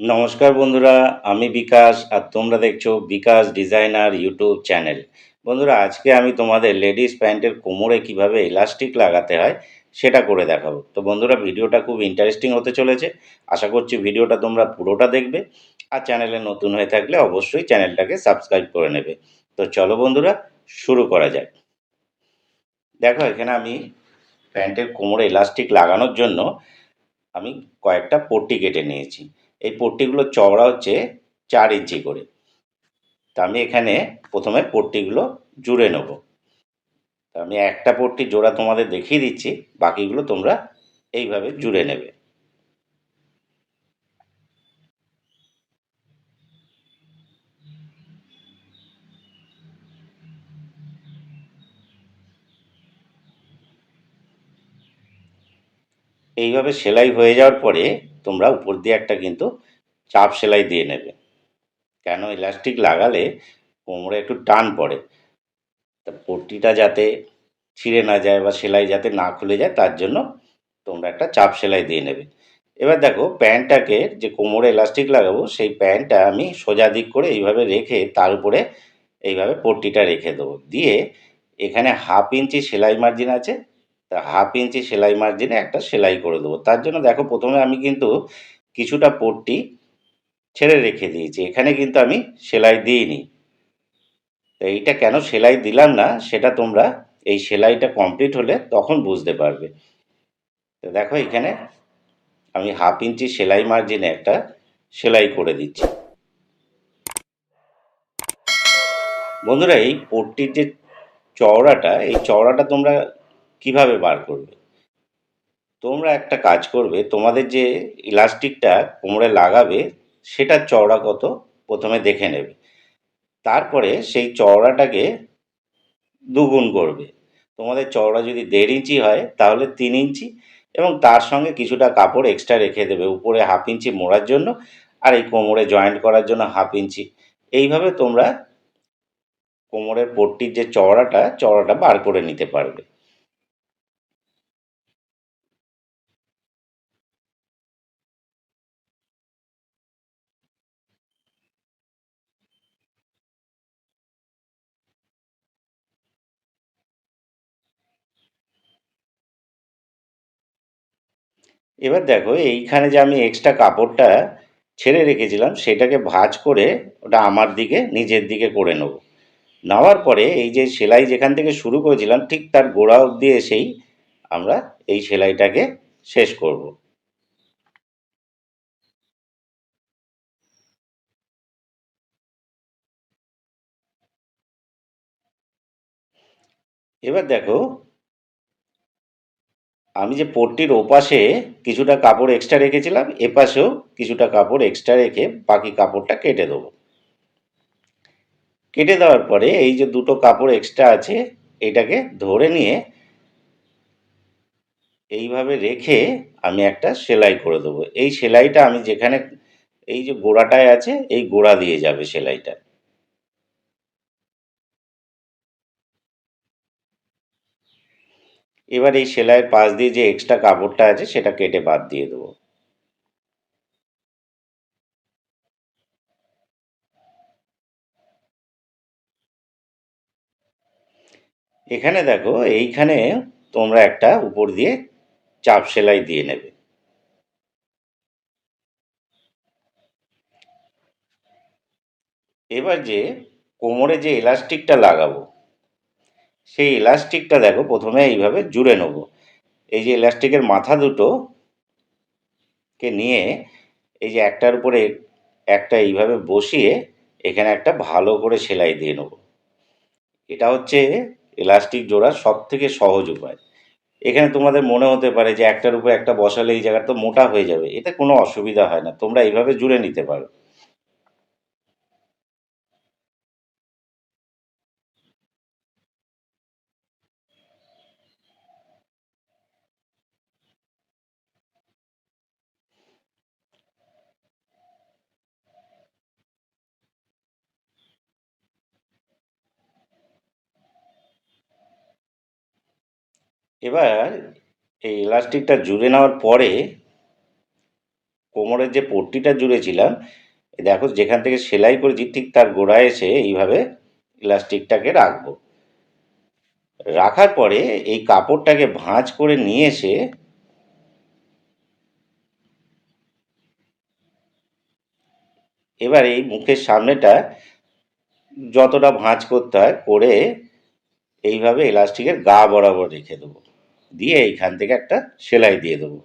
নমস্কার বন্ধুরা, আমি বিকাশ আর তোমরা দেখছ বিকাশ ডিজাইনার ইউটিউব চ্যানেল। বন্ধুরা, আজকে আমি তোমাদের লেডিস প্যান্টের কোমরে কীভাবে ইলাস্টিক লাগাতে হয় সেটা করে দেখাবো। তো বন্ধুরা, ভিডিওটা খুব ইন্টারেস্টিং হতে চলেছে। আশা করছি ভিডিওটা তোমরা পুরোটা দেখবে। আর চ্যানেলে নতুন হয়ে থাকলে অবশ্যই চ্যানেলটাকে সাবস্ক্রাইব করে নেবে। তো চলো বন্ধুরা, শুরু করা যাক। দেখো, এখানে আমি প্যান্টের কোমরে ইলাস্টিক লাগানোর জন্য আমি কয়েকটা পট্টি কেটে নিয়েছি। এই পট্টিগুলো চওড়া হচ্ছে চার ইঞ্চি করে। তা আমি এখানে প্রথমে পট্টিগুলো জুড়ে নেব। তা আমি একটা পট্টি জোড়া তোমাদের দেখিয়ে দিচ্ছি, বাকিগুলো তোমরা এইভাবে জুড়ে নেবে। এইভাবে সেলাই হয়ে যাওয়ার পরে তোমরা উপর দিয়ে একটা কিন্তু চাপ সেলাই দিয়ে নেবে। কেন? ইলাস্টিক লাগালে কোমরে একটু টান পড়ে। তা পট্টিটা যাতে ছিঁড়ে না যায় বা সেলাই যাতে না খুলে যায়, তার জন্য তোমরা একটা চাপ সেলাই দিয়ে নেবে। এবার দেখো, প্যান্টটাকে যে কোমরে ইলাস্টিক লাগাবো, সেই প্যান্টটা আমি সোজা দিক করে এইভাবে রেখে তার উপরে এইভাবে পট্টিটা রেখে দেবো। দিয়ে এখানে হাফ ইঞ্চি সেলাই মার্জিন আছে তা হাফ ইঞ্চি সেলাই মার্জিনে একটা সেলাই করে দেবো। তার জন্য দেখো প্রথমে আমি কিন্তু কিছুটা পট্টি ছেড়ে রেখে দিয়েছি। এখানে কিন্তু আমি সেলাই দিইনি। তো এইটা কেন সেলাই দিলাম না, সেটা তোমরা এই সেলাইটা কমপ্লিট হলে তখন বুঝতে পারবে। তো দেখো এখানে আমি হাফ ইঞ্চি সেলাই মার্জিনে একটা সেলাই করে দিচ্ছি। বন্ধুরা, এই পট্টির যে চওড়াটা, এই চওড়াটা তোমরা কীভাবে বার করবে? তোমরা একটা কাজ করবে, তোমাদের যে ইলাস্টিকটা কোমরে লাগাবে, সেটার চওড়া কত? প্রথমে দেখে নেবে। তারপরে সেই চওড়াটাকে দুগুণ করবে। তোমাদের চওড়া যদি দেড় ইঞ্চি হয়, তাহলে তিন ইঞ্চি এবং তার সঙ্গে কিছুটা কাপড় এক্সট্রা রেখে দেবে, উপরে হাফ ইঞ্চি মোড়ার জন্য আর এই কোমরে জয়েন্ট করার জন্য হাফ ইঞ্চি। এইভাবে তোমরা কোমরের পট্টির যে চওড়াটা চওড়াটা বার করে নিতে পারবে। এবার দেখো, এইখানে যে আমি এক্সট্রা কাপড়টা ছেড়ে রেখেছিলাম, সেটাকে ভাঁজ করে ওটা আমার দিকে, নিজের দিকে করে নেব। নেওয়ার পরে এই যে সেলাই যেখান থেকে শুরু করেছিলাম, ঠিক তার গোড়া অবধি এসেই আমরা এই সেলাইটাকে শেষ করব। এবার দেখো আমি যে পট্টির ওপাশে কিছুটা কাপড় এক্সট্রা রেখেছিলাম, এপাশেও কিছুটা কাপড় এক্সট্রা রেখে বাকি কাপড়টা কেটে দেবো। কেটে দেওয়ার পরে এই যে দুটো কাপড় এক্সট্রা আছে, এটাকে ধরে নিয়ে এইভাবে রেখে আমি একটা সেলাই করে দেবো। এই সেলাইটা আমি যেখানে, এই যে গোড়াটায় আছে, এই গোড়া দিয়ে যাবে সেলাইটা। এবার এই সেলাইয়ের পাশ দিয়ে যে এক্সট্রা কাপড়টা আছে সেটা কেটে বাদ দিয়ে দেবো। এখানে দেখো, এইখানে তোমরা একটা উপর দিয়ে চাপ সেলাই দিয়ে নেবে। এবার যে কোমরে যে এলাস্টিকটা লাগাবো সেই এলাস্টিকটা দেখো প্রথমে এইভাবে জুড়ে নেব। এই যে এলাস্টিকের মাথা দুটো কে নিয়ে এই যে একটার উপরে একটা এইভাবে বসিয়ে এখানে একটা ভালো করে সেলাই দিয়ে নেব। এটা হচ্ছে এলাস্টিক জোড়ার সব থেকে সহজ উপায়। এখানে তোমাদের মনে হতে পারে যে একটার উপরে একটা বসালে এই জায়গাটা তো মোটা হয়ে যাবে, এতে কোনো অসুবিধা হয় না, তোমরা এইভাবে জুড়ে নিতে পারো। এবার এই ইলাস্টিকটা জুড়ে নেওয়ার পরে কোমরের যে পট্টিটা জুড়েছিলাম, দেখো যেখান থেকে সেলাই করেছি, ঠিক তার গোড়ায় এসে এইভাবে ইলাস্টিকটাকে রাখব। রাখার পরে এই কাপড়টাকে ভাঁজ করে নিয়ে এসে এবার এই মুখের সামনেটা যতটা ভাঁজ করতে হয়, করে এইভাবে এলাস্টিকের গা বরাবর রেখে দেবো। দিয়ে এইখান থেকে একটা সেলাই দিয়ে দেবো।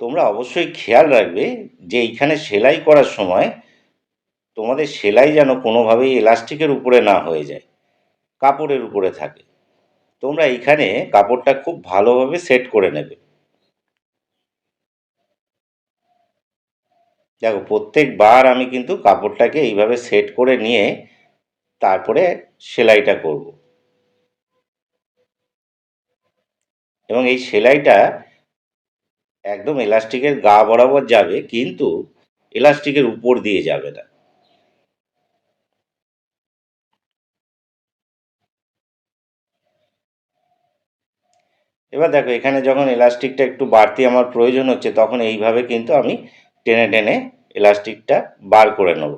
তোমরা অবশ্যই খেয়াল রাখবে যে এইখানে সেলাই করার সময় তোমাদের সেলাই যেন কোনোভাবেই এলাস্টিকের উপরে না হয়ে যায়, কাপড়ের উপরে থাকে। তোমরা এইখানে কাপড়টা খুব ভালোভাবে সেট করে নেবে। দেখো, প্রত্যেকবার আমি কিন্তু কাপড়টাকে এইভাবে সেট করে নিয়ে তারপরে সেলাইটা করব। এবং এই সেলাইটা একদম এলাস্টিকের গা বরাবর যাবে, কিন্তু এলাস্টিকের উপর দিয়ে যাবে না। এবার দেখো, এখানে যখন এলাস্টিকটা একটু বাড়তি আমার প্রয়োজন হচ্ছে, তখন এইভাবে কিন্তু আমি টেনে টেনে এলাস্টিকটা বার করে নেব।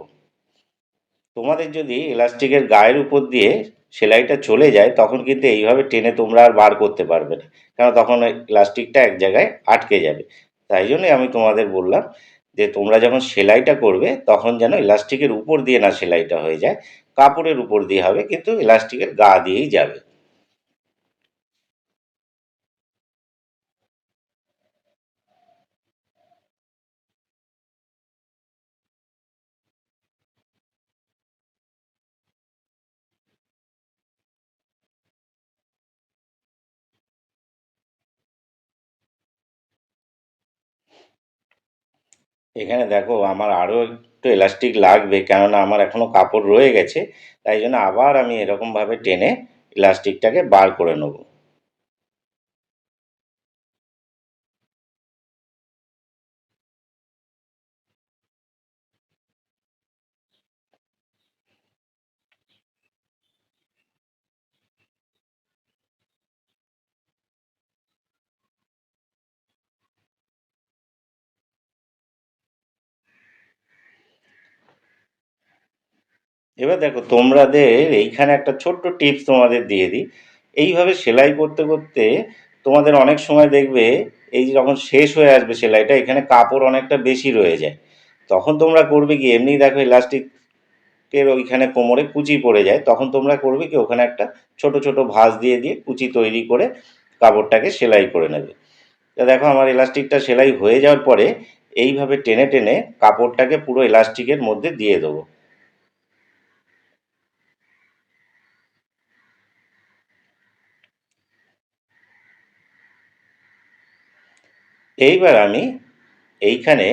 তোমাদের যদি এলাস্টিকের গায়ের উপর দিয়ে সেলাইটা চলে যায়, তখন কিন্তু এইভাবে টেনে তোমরা আর বার করতে পারবে না। কেন তখন প্লাস্টিকটা এক জায়গায় আটকে যাবে। তাই জন্যই আমি তোমাদের বললাম যে, তোমরা যখন সেলাইটা করবে, তখন যেন ইলাস্টিকের উপর দিয়ে না সেলাইটা হয়ে যায়, কাপড়ের উপর দিয়ে হবে, কিন্তু ইলাস্টিকের গা দিয়েই যাবে। এখানে দেখো আমার আরও একটু এলাস্টিক লাগবে, কেননা আমার এখনও কাপড় রয়ে গেছে, তাই জন্য আবার আমি এরকমভাবে টেনে ইলাস্টিকটাকে বার করে নেব। এবার দেখো তোমাদের এইখানে একটা ছোট্ট টিপস তোমাদের দিয়ে দিই। এইভাবে সেলাই করতে করতে তোমাদের অনেক সময় দেখবে এই যখন শেষ হয়ে আসবে সেলাইটা, এখানে কাপড় অনেকটা বেশি রয়ে যায়। তখন তোমরা করবে কি, এমনি দেখো ইলাস্টিকের ওইখানে কোমরে কুচি পড়ে যায়। তখন তোমরা করবে কি, ওখানে একটা ছোট ছোট ভাঁজ দিয়ে দিয়ে কুচি তৈরি করে কাপড়টাকে সেলাই করে নেবে। তা দেখো আমার ইলাস্টিকটা সেলাই হয়ে যাওয়ার পরে এইভাবে টেনে টেনে কাপড়টাকে পুরো ইলাস্টিকের মধ্যে দিয়ে দেবো। এইবার আমি এইখানে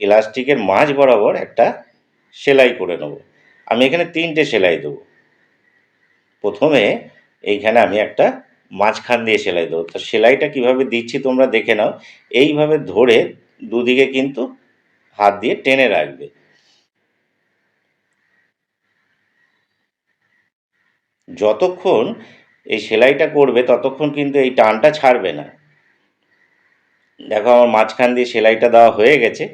ইলাস্টিকের মাঝ বরাবর একটা সেলাই করে নেব। আমি এখানে তিনটে সেলাই দেবো। প্রথমে এইখানে আমি একটা মাঝখান দিয়ে সেলাই দেবো। তো সেলাইটা কীভাবে দিচ্ছি তোমরা দেখে নাও। এইভাবে ধরে দুদিকে কিন্তু হাত দিয়ে টেনে রাখবে। যতক্ষণ এই সেলাইটা করবে ততক্ষণ কিন্তু এই টানটা ছাড়বে না। দেখো আমার মাঝখান দিয়ে সেলাইটা দেওয়া হয়ে গেছে।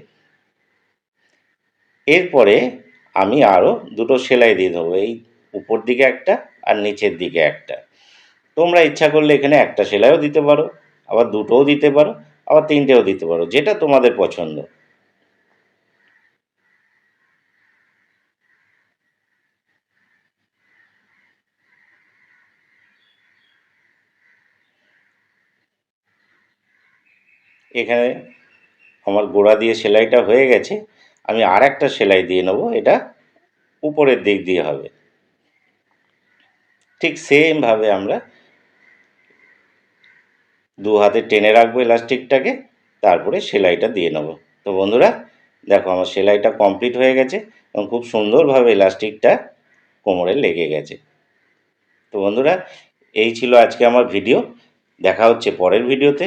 এরপরে আমি আরও দুটো সেলাই দিয়ে দেবো, এই উপর দিকে একটা আর নিচের দিকে একটা। তোমরা ইচ্ছা করলে এখানে একটা সেলাইও দিতে পারো, আবার দুটোও দিতে পারো, আবার তিনটেও দিতে পারো, যেটা তোমাদের পছন্দ। এখানে আমার গোড়া দিয়ে সেলাইটা হয়ে গেছে, আমি আর একটা সেলাই দিয়ে নেব, এটা উপরের দিক দিয়ে হবে। ঠিক সেমভাবে আমরা দু হাতে টেনে রাখব ইলাস্টিকটাকে তারপরে সেলাইটা দিয়ে নেব। তো বন্ধুরা, দেখো আমার সেলাইটা কমপ্লিট হয়ে গেছে এবং খুব সুন্দরভাবে ইলাস্টিকটা কোমরে লেগে গেছে। তো বন্ধুরা, এই ছিল আজকে আমার ভিডিও। দেখা হচ্ছে পরের ভিডিওতে।